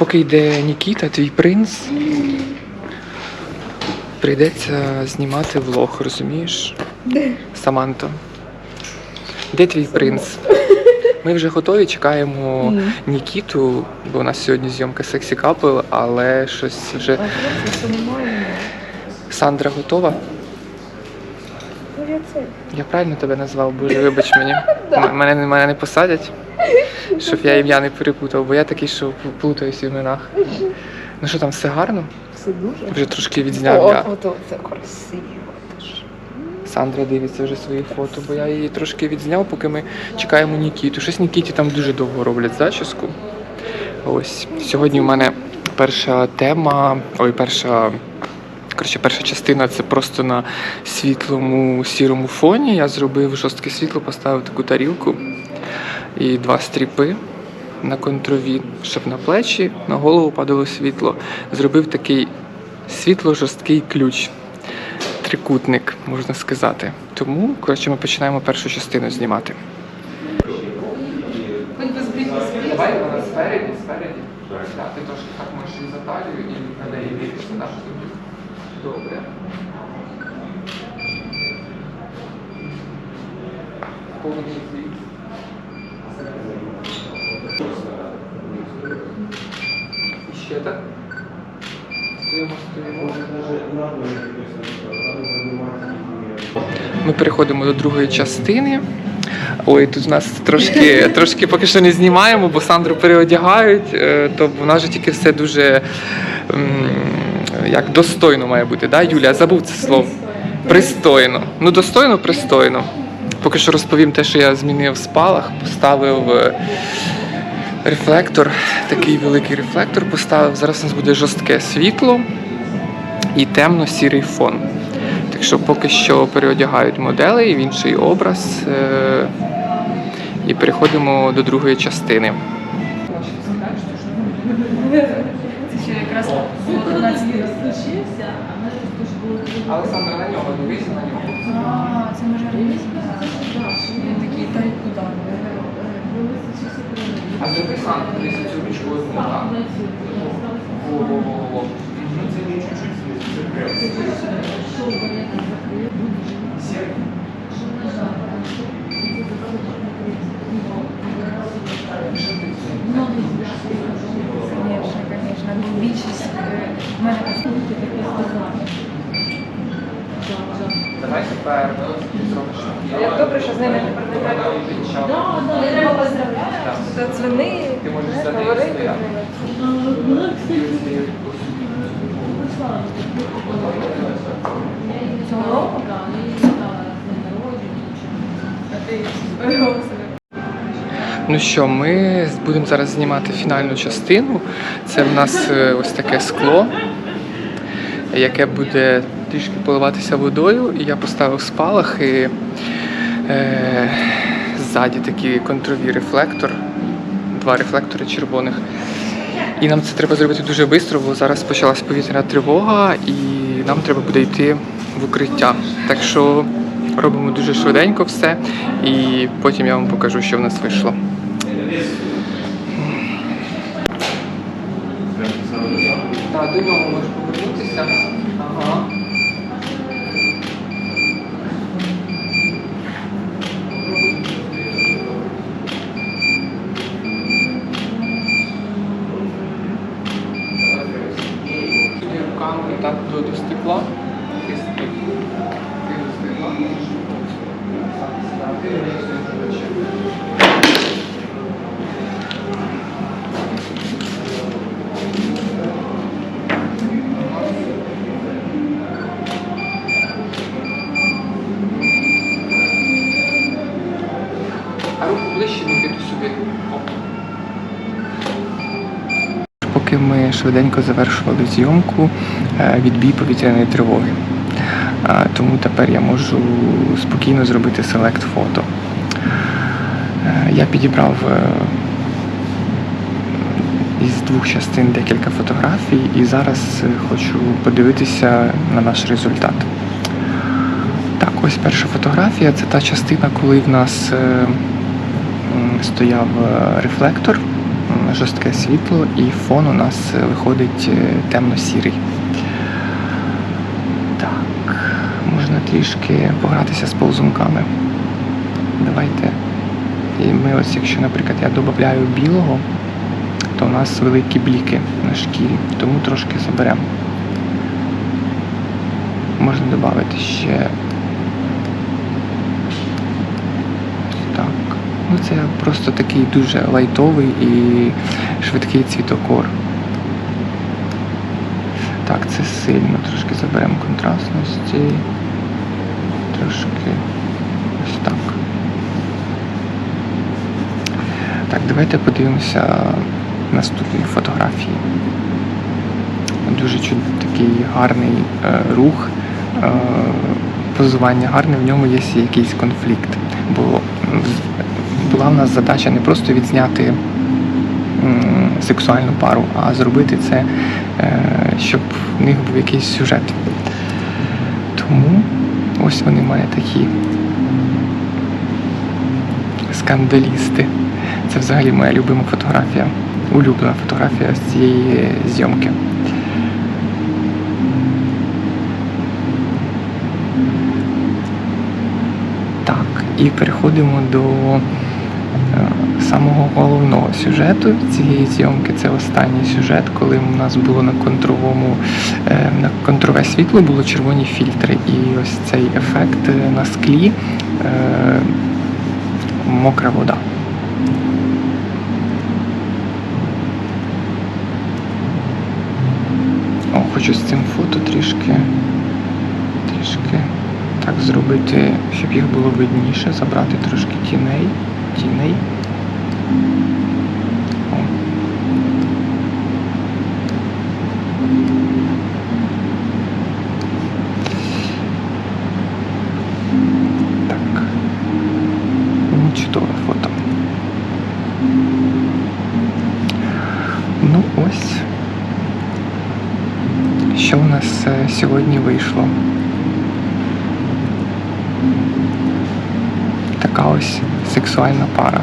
Поки йде Нікіта, твій принц, прийдеться знімати влог, розумієш? Де? Саманто. Де твій принц? Ми вже готові, чекаємо. Нікіту, бо у нас сьогодні зйомка сексі капл, але щось вже. Сандра готова? Ну я. Я правильно тебе назвав, боже, вибач мені. М- Мене, мене не посадять, щоб я ім'я не перепутав, бо я такий, що плутаюсь в іменах. Ну що там, все гарно? Все дуже. Вже трошки відзняв О, я. ото це красиво. Сандра дивиться вже свої фото, бо я її трошки відзняв, поки ми чекаємо Нікіту. Щось Нікіті там дуже довго роблять зачіску. Ось. Сьогодні в мене перша тема, ой, перша. Коротше, перша частина це просто на світлому сірому фоні. Я зробив жорстке світло, поставив таку тарілку і два стріпи на контрові, щоб на плечі, на голову падало світло. Зробив такий світло-жорсткий ключ трикутник, можна сказати. Тому, коротше, ми починаємо першу частину знімати. Спереді, спереді. Ти трошки так можеш і за і на неї дивишся, так? Добре. Повний. І ще так. Стоїмо, стоїмо. Ми переходимо до другої частини. Ой, тут у нас трошки, трошки поки що не знімаємо, бо Сандру переодягають, е, то в нас же тільки все дуже як достойно має бути. Да? Юля, забув це слово. Пристойно. Ну, достойно, пристойно. Поки що розповім те, що я змінив спалах, поставив е, рефлектор, такий великий рефлектор поставив. Зараз у нас буде жорстке світло і темно-сірий фон. Так що поки що переодягають моделей в інший образ е- і переходимо до другої частини. Це ще якраз було 13 Олександр, на нього дивися на нього. А, це може реліз? Він такий, та й куди? А сам дивися цю ручку ось так. Во-во-во-во. Давай тепер зробиш. Добре, що з ними не треба. Поздравляти. Тут Ти можеш за нею говорити. Ну що, ми будемо зараз знімати фінальну частину. Це в нас е, ось таке скло, яке буде трішки поливатися водою. І я поставив спалахи. Е, ззаді такий контровий рефлектор, два рефлектори червоних. І нам це треба зробити дуже швидко, бо зараз почалась повітряна тривога, і нам треба буде йти в укриття. Так що робимо дуже швиденько все, і потім я вам покажу, що в нас вийшло. Так, до нього можеш повернутися. Ага. Руками так до, стекла. Поки ми швиденько завершували зйомку, е, відбій повітряної тривоги. Е, Тому тепер я можу спокійно зробити селект фото. Е, Я підібрав із двох частин декілька фотографій і зараз хочу подивитися на наш результат. Так, ось перша фотографія це та частина, коли в нас стояв рефлектор, жорстке світло, і фон у нас е, виходить е, темно-сірий. Так, можна трішки погратися з ползунками. Давайте. І ми ось, якщо, наприклад, я додаю білого, то у нас великі бліки на шкірі, тому трошки заберемо. Можна додати ще. Так. Ну це просто такий дуже лайтовий і швидкий цвітокор. Так, це сильно. Трошки заберемо контрастності. Трошки ось так. Так, давайте подивимося наступні фотографії. Дуже такий гарний е, рух, е, позування гарне, в ньому є якийсь конфлікт. Бо була в нас задача не просто відзняти сексуальну пару, а зробити це, е, щоб в них був якийсь сюжет. Тому ось вони в мене такі скандалісти. Це взагалі моя любима фотографія, улюблена фотографія з цієї зйомки. Так, і переходимо до самого головного сюжету цієї зйомки. Це останній сюжет, коли у нас було на контровому е, на контрове світло було червоні фільтри. І ось цей ефект е, на склі е, мокра вода. О, хочу з цим фото трішки, трішки так зробити, щоб їх було видніше, забрати трошки тіней, О. Так. Чудове фото. Ну ось. Що у нас сьогодні вийшло? Така ось сексуальна пара.